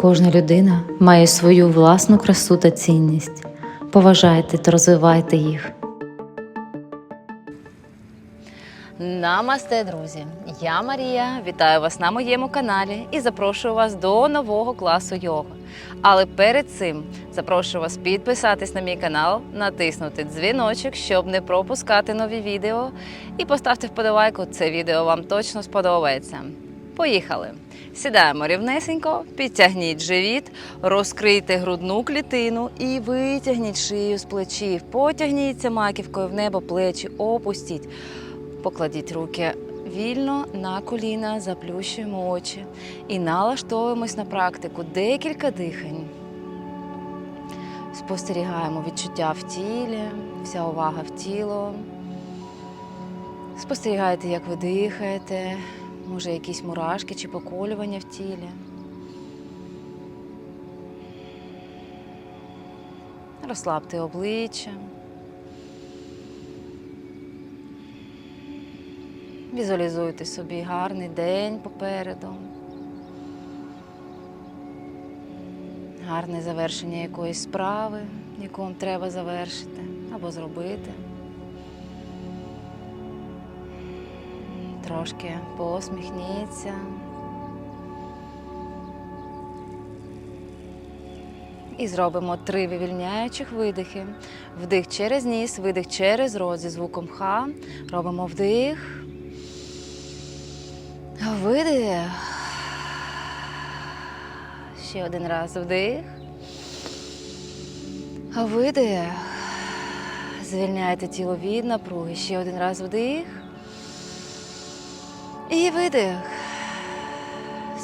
Кожна людина має свою власну красу та цінність. Поважайте та розвивайте їх. Намасте, друзі! Я Марія. Вітаю вас на моєму каналі і запрошую вас до нового класу йога. Але перед цим запрошую вас підписатись на мій канал, натиснути дзвіночок, щоб не пропускати нові відео. І поставте вподобайку, це відео вам точно сподобається. Поїхали! Сідаємо рівнесенько, підтягніть живіт, розкрийте грудну клітину і витягніть шию з плечів. Потягніться маківкою в небо, плечі опустіть. Покладіть руки вільно на коліна, заплющуємо очі і налаштовуємось на практику декілька дихань. Спостерігаємо відчуття в тілі, вся увага в тіло. Спостерігайте, як ви дихаєте, може якісь мурашки чи поколювання в тілі. Розслабте обличчя. Візуалізуйте собі гарний день попереду. Гарне завершення якоїсь справи, яку вам треба завершити або зробити. Трошки посміхніться. І зробимо три вивільняючих видихи. Вдих через ніс, видих через рот зі звуком ха. Робимо вдих. Видих. Ще один раз вдих. Видих. Звільняйте тіло від напруги. Ще один раз вдих. І видих.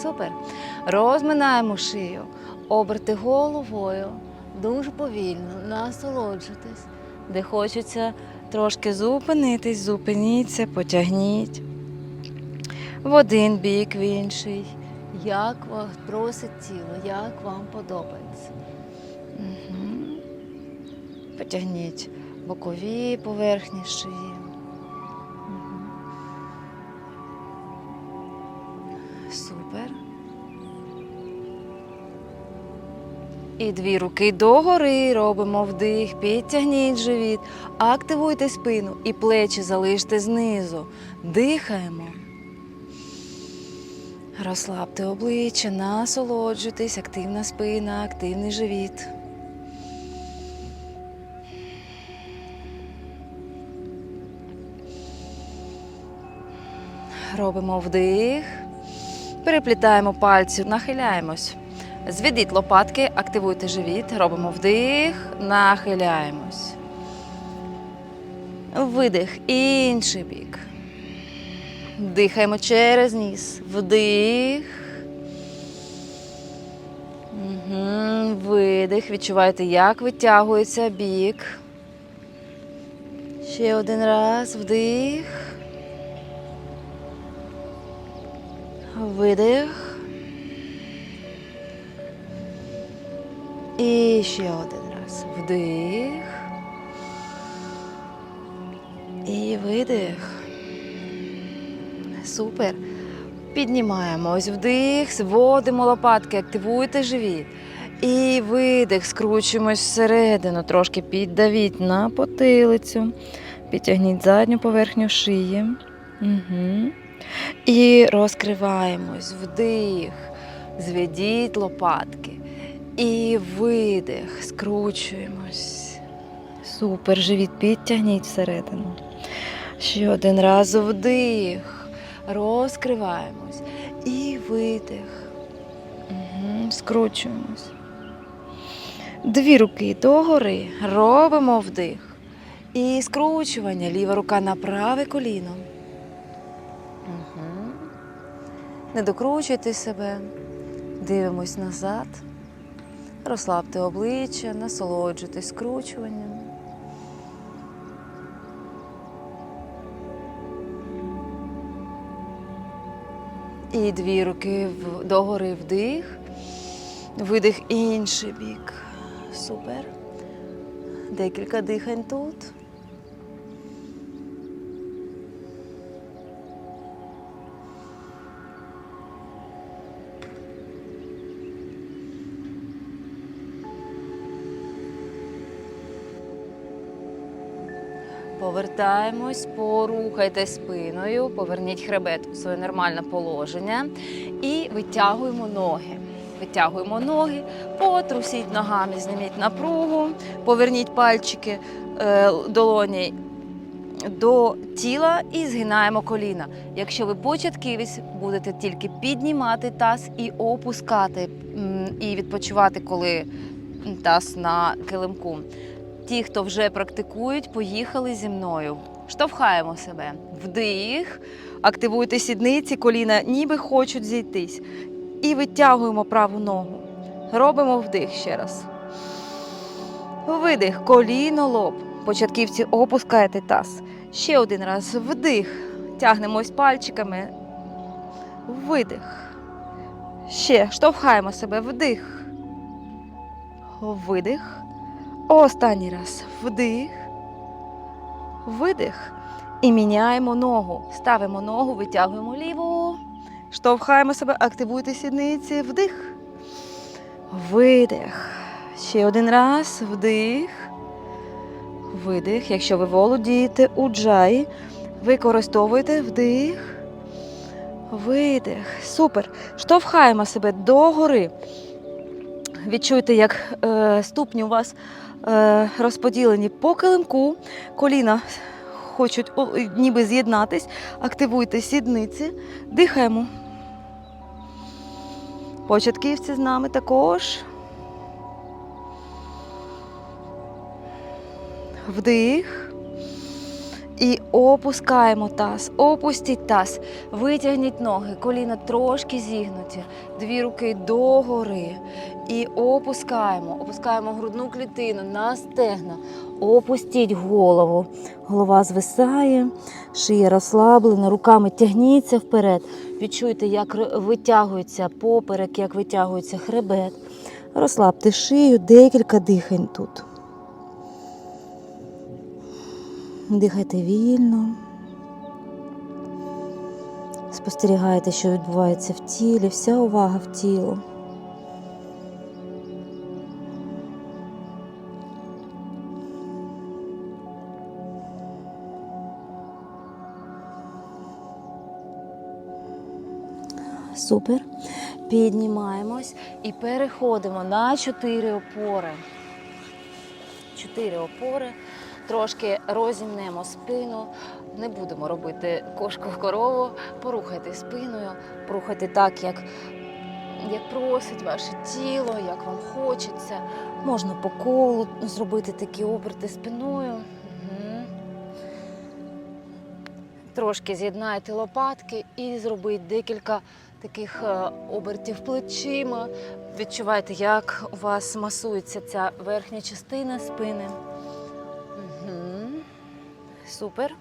Супер. Розминаємо шию. Оберти головою. Дуже повільно. Насолоджуйтесь. Де хочеться трошки зупинитись, зупиніться, потягніть в один бік, в інший. Як вас просить тіло, як вам подобається. Угу. Потягніть бокові поверхні шиї. І дві руки догори робимо вдих, підтягніть живіт, активуйте спину і плечі залиште знизу. Дихаємо. Розслабте обличчя, насолоджуйтесь, активна спина, активний живіт. Робимо вдих, переплітаємо пальці, нахиляємось. Зведіть лопатки, активуйте живіт, робимо вдих, нахиляємось. Видих, інший бік. Дихаємо через ніс. Вдих. Угу. Видих. Відчувайте, як витягується бік. Ще один раз. Вдих. Видих. І ще один раз. Вдих. І видих. Супер. Піднімаємось вдих, зводимо лопатки, активуйте живіт. І видих, скручуємось всередину, трошки піддавіть на потилицю. Підтягніть задню поверхню шиї. Угу. І розкриваємось. Вдих. Зведіть лопатки. І видих. Скручуємось. Супер. Живіт підтягніть всередину. Ще один раз вдих. Розкриваємось. І видих. Угу. Скручуємось. Дві руки догори. Робимо вдих. І скручування. Ліва рука на праве коліно. Угу. Не докручуйте себе. Дивимось назад. Розслабте обличчя, насолоджуйтесь скручуванням. І дві руки догори вдих, видих інший бік. Супер. Декілька дихань тут. Повертаємось, порухайте спиною, поверніть хребет у своє нормальне положення і витягуємо ноги. Витягуємо ноги, потрусіть ногами, зніміть напругу, поверніть пальчики е, долоні до тіла і згинаємо коліна. Якщо ви початківець, будете тільки піднімати таз і опускати, і відпочивати, коли таз на килимку. Ті, хто вже практикують, поїхали зі мною. Штовхаємо себе. Вдих, активуйте сідниці, коліна ніби хочуть зійтись. І витягуємо праву ногу. Робимо вдих ще раз. Видих, коліно, лоб. Початківці опускаєте таз. Ще один раз вдих. Тягнемось пальчиками. Видих. Ще штовхаємо себе вдих. Видих. Останній раз вдих. Видих. І міняємо ногу. Ставимо ногу, витягуємо ліву. Штовхаємо себе, активуйте сідниці. Вдих. Видих. Ще один раз. Вдих. Видих. Якщо ви володієте уджай, використовуйте вдих. Видих. Супер. Штовхаємо себе догори. Відчуйте, як е, ступні у вас розподілені по килимку. Коліна хочуть ніби з'єднатись. Активуйте сідниці. Дихаємо. Початківці з нами також. Вдих. І опускаємо таз. Опустіть таз. Витягніть ноги, коліна трошки зігнуті. Дві руки догори. І опускаємо. Опускаємо грудну клітину на стегна. Опустіть голову. Голова звисає, шия розслаблена, руками тягніться вперед. Відчуйте, як витягується поперек, як витягується хребет. Розслабте шию, декілька дихань тут. Дихайте вільно. Спостерігайте, що відбувається в тілі, вся увага в тіло. Супер. Піднімаємось і переходимо на чотири опори. Чотири опори. Трошки розімнемо спину. Не будемо робити кошку корову. Порухайте спиною, порухайте так, як, як просить ваше тіло, як вам хочеться. Можна по колу зробити такі оберти спиною. Трошки з'єднайте лопатки і зробіть декілька таких е, обертів плечима. Відчувайте, як у вас масується ця верхня частина спини. Супер.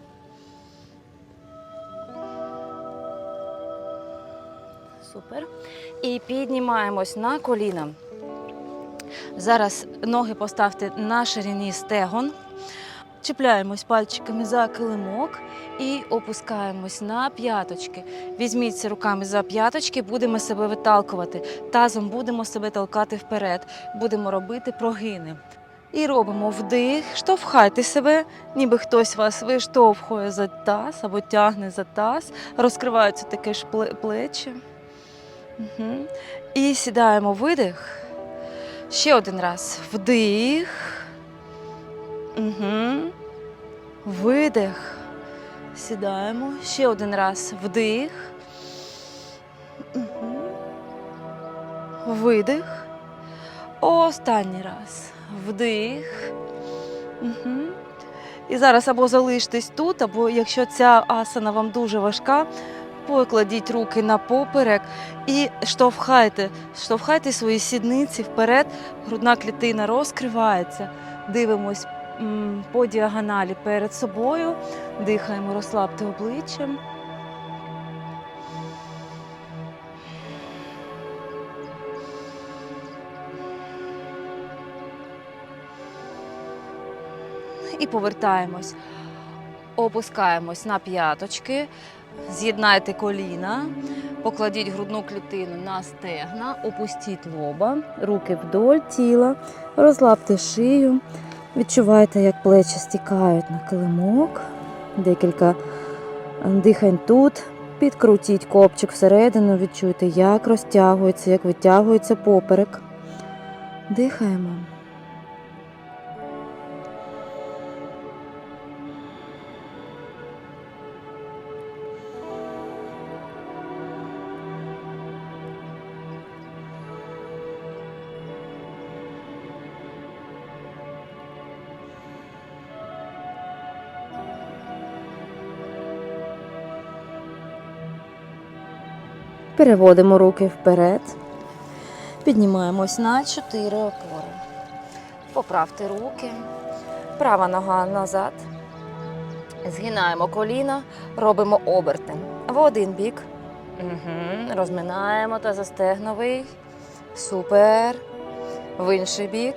Супер. І піднімаємось на коліна. Зараз ноги поставте на ширині стегон. Чіпляємось пальчиками за килимок і опускаємось на п'яточки. Візьміться руками за п'яточки, будемо себе виталкувати. Тазом будемо себе толкати вперед. Будемо робити прогини. І робимо вдих, штовхайте себе, ніби хтось вас виштовхує за таз або тягне за таз. Розкриваються таке ж пле- плечі. Угу. І сідаємо видих. Ще один раз. Вдих. Угу. Видих. Сідаємо. Ще один раз. Вдих. Угу. Видих. Останній раз. Вдих. Угу. І зараз або залиштесь тут, або якщо ця асана вам дуже важка, покладіть руки на поперек і штовхайте. Штовхайте свої сідниці вперед. Грудна клітина розкривається. Дивимось по діагоналі перед собою. Дихаємо, розслабте обличчям. І повертаємось. Опускаємось на п'яточки, з'єднайте коліна, покладіть грудну клітину на стегна, опустіть лоба, руки вдоль тіла, розслабте шию, Відчувайте, як плечі стікають на килимок. Декілька дихань тут. Підкрутіть копчик всередину, відчуйте, як розтягується, як витягується поперек. Дихаємо. Переводимо руки вперед. Піднімаємось на 4 опори. Поправте руки. Права нога назад. Згинаємо коліна, робимо оберти. В один бік. Угу. Розминаємо та застегновий. Супер. В інший бік.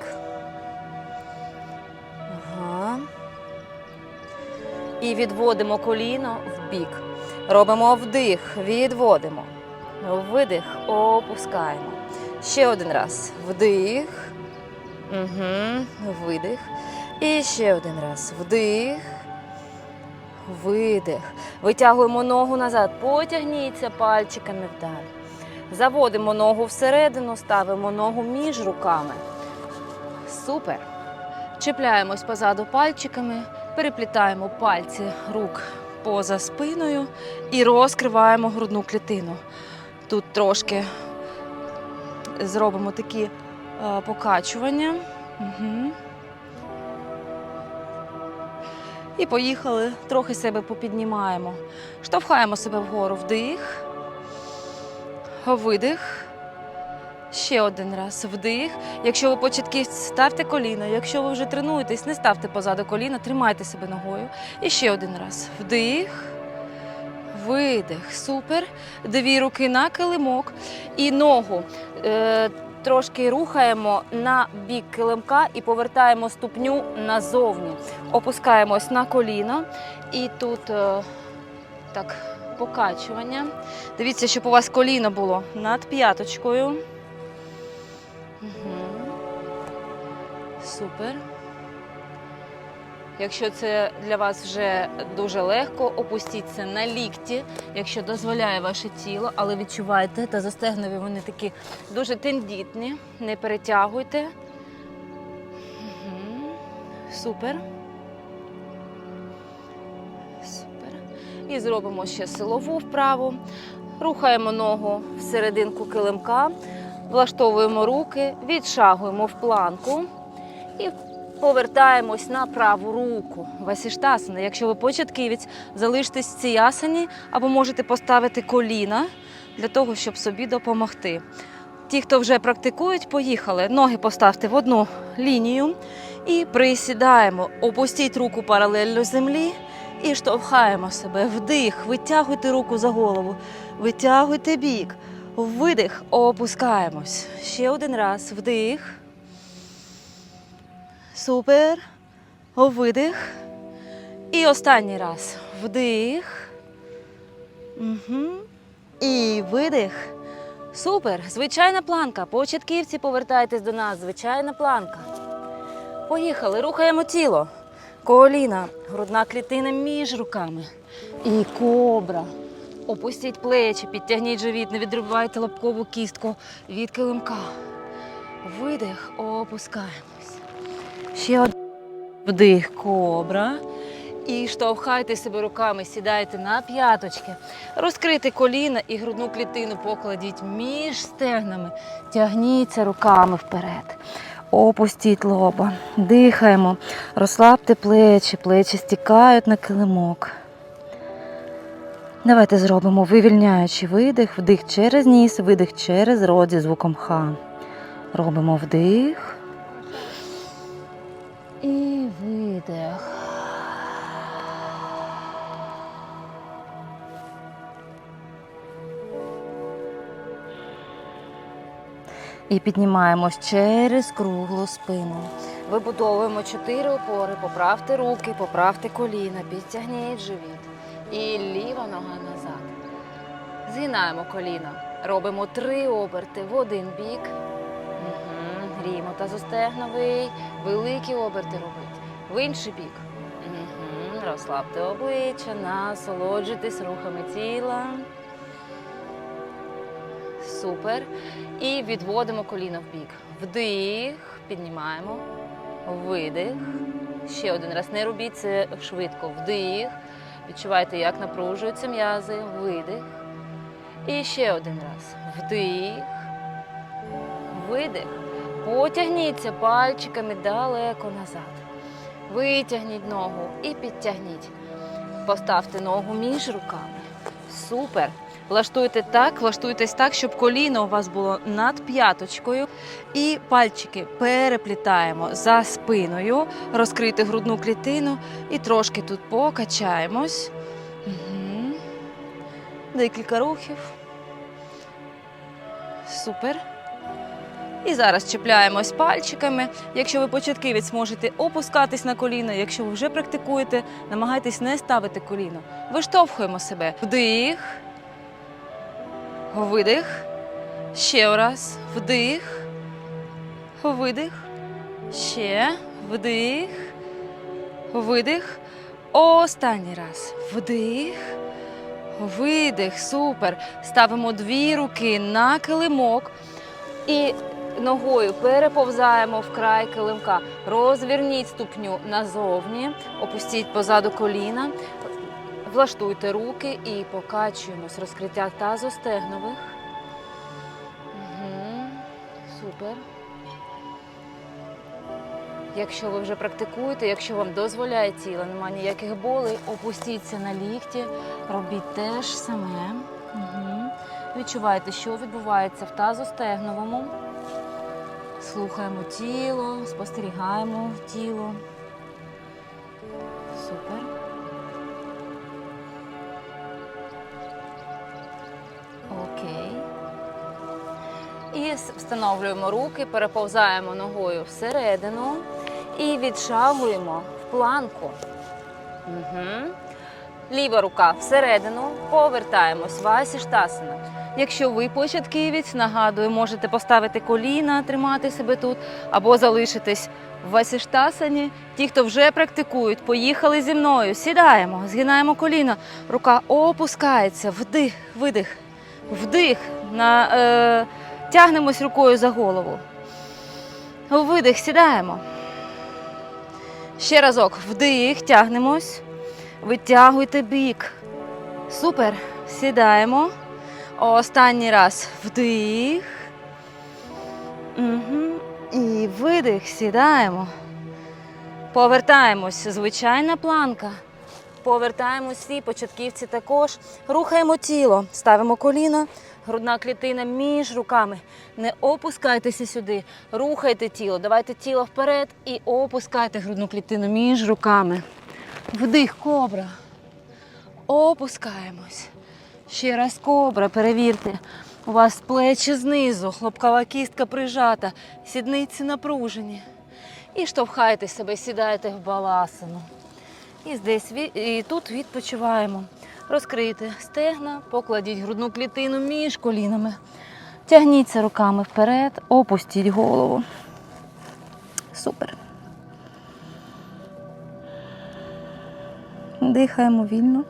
Ага. І відводимо коліно в бік. Робимо вдих, відводимо. Видих, опускаємо. Ще один раз. Вдих. Угу. Видих. І ще один раз. Вдих. Видих. Витягуємо ногу назад. Потягніться пальчиками вдаль. Заводимо ногу всередину, ставимо ногу між руками. Супер. Чіпляємось позаду пальчиками, переплітаємо пальці рук поза спиною і розкриваємо грудну клітину. Тут трошки зробимо такі е, покачування. Угу. І поїхали, трохи себе попіднімаємо. Штовхаємо себе вгору вдих, видих. Ще один раз вдих. Якщо ви початківці, ставте коліна. Якщо ви вже тренуєтесь, не ставте позаду коліна, тримайте себе ногою. І ще один раз. Вдих. Видих. Супер. Дві руки на килимок. І ногу е, трошки рухаємо на бік килимка і повертаємо ступню назовні. Опускаємось на коліно. І тут е, так, покачування. Дивіться, щоб у вас коліно було над п'яточкою. Угу. Супер. Якщо це для вас вже дуже легко, опустіться на лікті, якщо дозволяє ваше тіло, але відчувайте, та застегнові вони такі дуже тендітні. Не перетягуйте. Супер. Супер. І зробимо ще силову вправу. Рухаємо ногу в серединку килимка. Влаштовуємо руки, відшагуємо в планку і повертаємось на праву руку. Васіштасана. Якщо ви початківець, залиштесь в цій асані або можете поставити коліна для того, щоб собі допомогти. Ті, хто вже практикують, поїхали. Ноги поставте в одну лінію і присідаємо. Опустіть руку паралельно землі і штовхаємо себе. Вдих, витягуйте руку за голову, витягуйте бік. Видих, опускаємось. Ще один раз. Вдих. Супер. Видих. І останній раз. Вдих. Угу. І видих. Супер. Звичайна планка. Початківці, повертайтесь до нас. Звичайна планка. Поїхали. Рухаємо тіло. Коліна. Грудна клітина між руками. І кобра. Опустіть плечі, підтягніть живіт, не відривайте лобкову кістку від килимка. Видих, опускаємось. Ще один вдих, кобра. І штовхайте себе руками, сідайте на п'яточки. Розкрийте коліна і грудну клітину покладіть між стегнами. Тягніться руками вперед. Опустіть лоба. Дихаємо. Розслабте плечі, плечі стікають на килимок. Давайте зробимо вивільняючий видих, вдих через ніс, видих через рот зі звуком ха. Робимо вдих. Видих. І піднімаємось через круглу спину. Вибудовуємо чотири опори, поправте руки, поправте коліна, підтягніть живіт. І ліва нога назад. Згинаємо коліна. Робимо три оберти в один бік. Угу. Прямо тазостегновий, великі оберти робить. В інший бік. Розслабте обличчя, насолоджуйтесь рухами тіла. Супер. І відводимо коліно в бік. Вдих, піднімаємо. Видих. Ще один раз. Не робіть це швидко. Вдих. Відчувайте, як напружуються м'язи. Видих. І ще один раз. Вдих. Видих. Потягніться пальчиками далеко назад. Витягніть ногу і підтягніть. Поставте ногу між руками. Супер. Влаштуйте так, влаштуйтесь так, щоб коліно у вас було над п'яточкою. І пальчики переплітаємо за спиною, розкрити грудну клітину і трошки тут покачаємось. Угу. Декілька рухів. Супер. І зараз чіпляємось пальчиками. Якщо ви початківець, можете опускатись на коліно. Якщо ви вже практикуєте, намагайтесь не ставити коліно. Виштовхуємо себе. Вдих. Видих. Ще раз. Вдих. Видих. Ще. Вдих. Видих. Останній раз. Вдих. Видих. Супер. Ставимо дві руки на килимок. І ногою переповзаємо в край килимка. Розверніть ступню назовні, опустіть позаду коліна, влаштуйте руки і покачуємось. Розкриття тазостегнових. Угу. Супер. Якщо ви вже практикуєте, якщо вам дозволяє тіло, немає ніяких болей, опустіться на лікті, робіть те ж саме. Угу. Відчувайте, що відбувається в тазостегновому. Слухаємо тіло, спостерігаємо тіло. Супер. Окей. І встановлюємо руки, переповзаємо ногою всередину і відшагуємо в планку. Угу. Ліва рука всередину, повертаємось. Васіштасана. Якщо ви початківець, нагадую, можете поставити коліна, тримати себе тут, або залишитись в васіштасані. Ті, хто вже практикують, поїхали зі мною. Сідаємо, згинаємо коліно, рука опускається, вдих, видих, вдих. На, е, тягнемось рукою за голову. Видих, сідаємо. Ще разок. Вдих, тягнемось. Витягуйте бік. Супер. Сідаємо. Останній раз вдих. Угу. І видих. Сідаємо. Повертаємось. Звичайна планка. Повертаємось всі початківці також. Рухаємо тіло. Ставимо коліна. Грудна клітина між руками. Не опускайтеся сюди. Рухайте тіло. Давайте тіло вперед і опускайте грудну клітину між руками. Вдих, кобра. Опускаємось. Ще раз кобра, перевірте. У вас плечі знизу, хлопкова кістка прижата, сідниці напружені. І штовхайте себе, сідайте в баласину. І, здесь, і тут відпочиваємо. Розкрийте стегна, покладіть грудну клітину між колінами. Тягніться руками вперед, опустіть голову. Супер. Дихаємо вільно.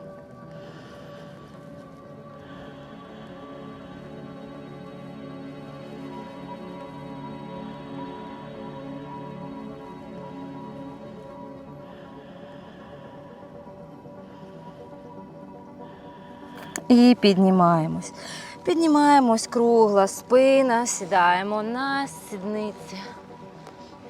І піднімаємось. Піднімаємось кругла спина, сідаємо на сідниці.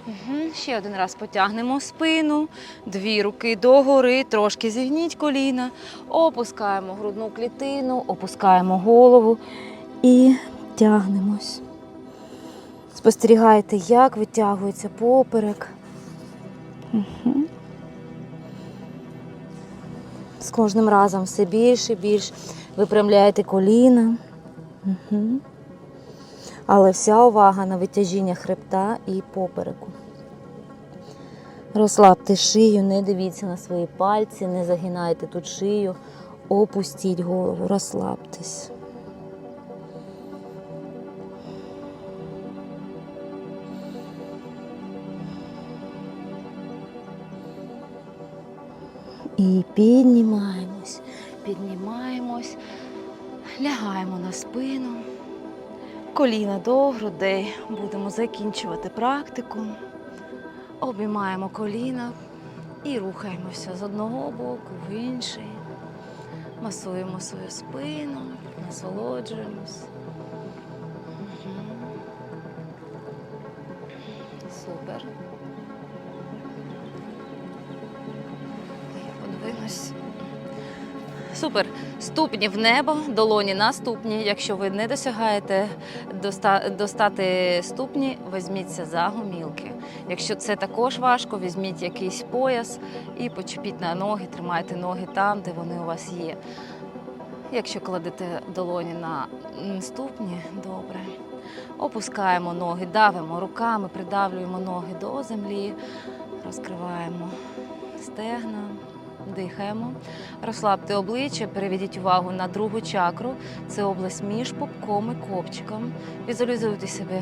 Угу. Ще один раз потягнемо спину, дві руки догори, трошки зігніть коліна, опускаємо грудну клітину, опускаємо голову і тягнемось. Спостерігайте, як витягується поперек. Угу. З кожним разом все більше і більше випрямляєте коліна. Угу. Але вся увага на витяжіння хребта і попереку. Розслабте шию, не дивіться на свої пальці, не загинайте тут шию, опустіть голову, розслабтесь. І піднімаємось, піднімаємось, лягаємо на спину, коліна до грудей. Будемо закінчувати практику. Обіймаємо коліна і рухаємося з одного боку в інший. Масуємо свою спину, насолоджуємось. Ступні в небо, долоні на ступні. Якщо ви не досягаєте достати ступні, візьміться за гомілки. Якщо це також важко, візьміть якийсь пояс і почепіть на ноги, тримайте ноги там, де вони у вас є. Якщо кладете долоні на ступні, добре. Опускаємо ноги, давимо руками, придавлюємо ноги до землі, розкриваємо стегна, дихаємо. Розслабте обличчя, переведіть увагу на другу чакру. Це область між пупком і копчиком. Візуалізуйте себе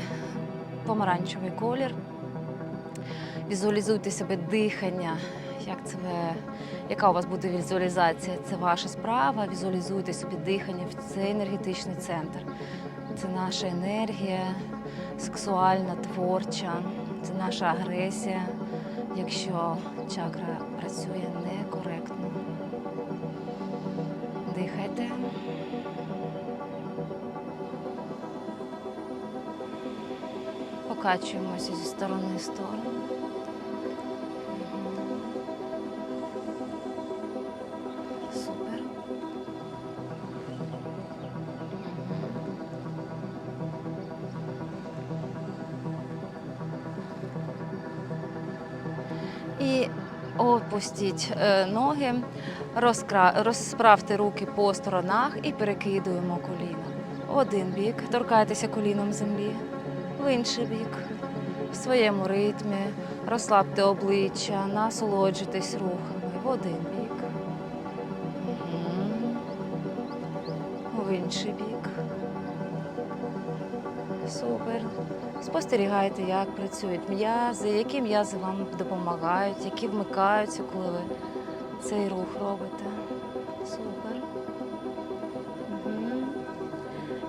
помаранчевий колір. Візуалізуйте себе дихання. Як це ви, яка у вас буде візуалізація? Це ваша справа. Візуалізуйте собі дихання в цей енергетичний центр. Це наша енергія, сексуальна, творча, це наша агресія, якщо чакра працює некоректно. Дихайте. Покачуємося зі сторони в сторону. Опустіть е, ноги, розправте руки по сторонах і перекидуємо коліна. Один бік, торкайтеся коліном землі, в інший бік, в своєму ритмі, розслабте обличчя, насолоджуйтесь рухами в один бік, в інший бік. Супер. Спостерігайте, як працюють м'язи, які м'язи вам допомагають, які вмикаються, коли ви цей рух робите. Супер. Мгм.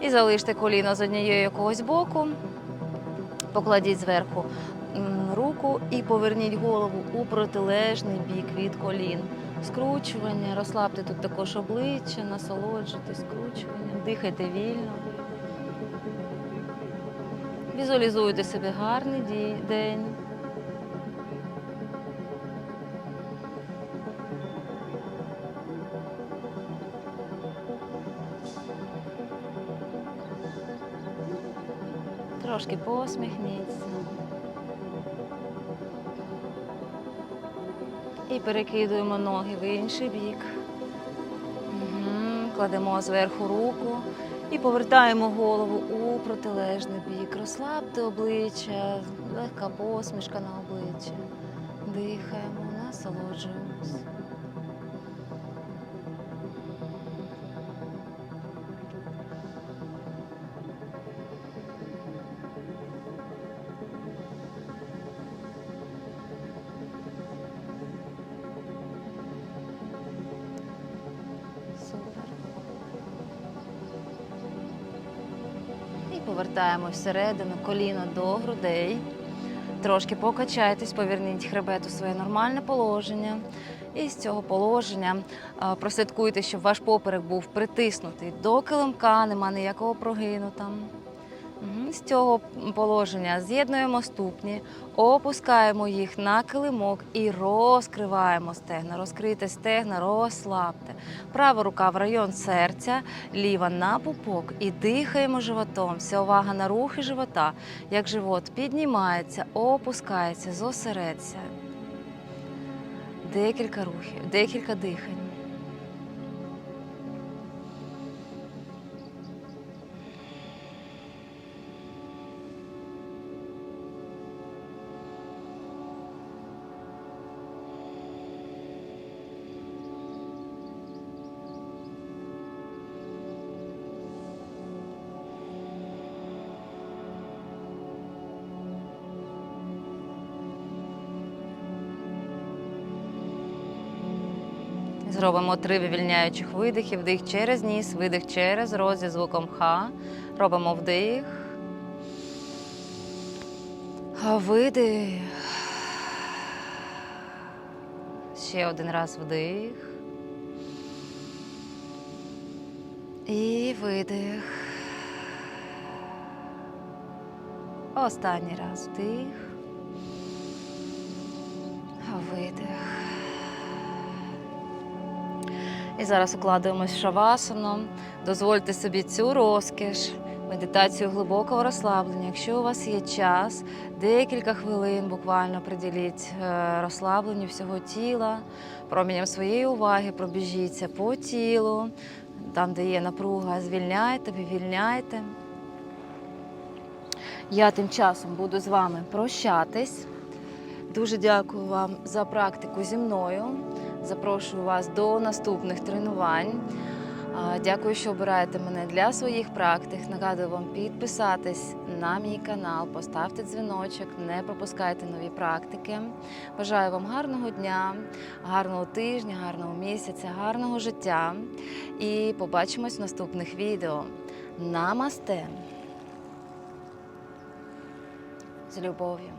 І залиште коліно з однієї якогось боку. Покладіть зверху руку і поверніть голову у протилежний бік від колін. Скручування, розслабте тут також обличчя, насолоджуйтесь скручуванням, дихайте вільно. Візуалізуйте собі гарний день. Трошки посміхніться. І перекидуємо ноги в інший бік. Мгм. Кладемо зверху руку і повертаємо голову у протилежний бік. Розслабте обличчя, легка посмішка на обличчя. Дихаємо, насолоджуємось. Повертаємо всередину коліно до грудей. Трошки покачайтесь, поверніть хребет у своє нормальне положення. І з цього положення а, прослідкуйте, щоб ваш поперек був притиснутий до килимка, нема ніякого прогину там. З цього положення з'єднуємо ступні, опускаємо їх на килимок і розкриваємо стегна. Розкрийте стегна, розслабте. Права рука в район серця, ліва на пупок і дихаємо животом. Вся увага на рухи живота. Як живот піднімається, опускається, зосередься. Декілька рухів, декілька дихань. Зробимо три вивільняючих видихи. Вдих через ніс, видих через рот зі звуком ха. Робимо вдих. Видих. Ще один раз вдих. І видих. Останній раз вдих. Зараз укладаємось в шавасану. Дозвольте собі цю розкіш, медитацію глибокого розслаблення. Якщо у вас є час, декілька хвилин буквально приділіть е, розслабленню всього тіла, промінням своєї уваги пробіжіться по тілу, там, де є напруга, звільняйте, вивільняйте. Я тим часом буду з вами прощатись. Дуже дякую вам за практику зі мною. Запрошую вас до наступних тренувань. Дякую, що обираєте мене для своїх практик. Нагадую вам підписатись на мій канал, поставте дзвіночок, не пропускайте нові практики. Бажаю вам гарного дня, гарного тижня, гарного місяця, гарного життя. І побачимось в наступних відео. Намасте! З любов'ю!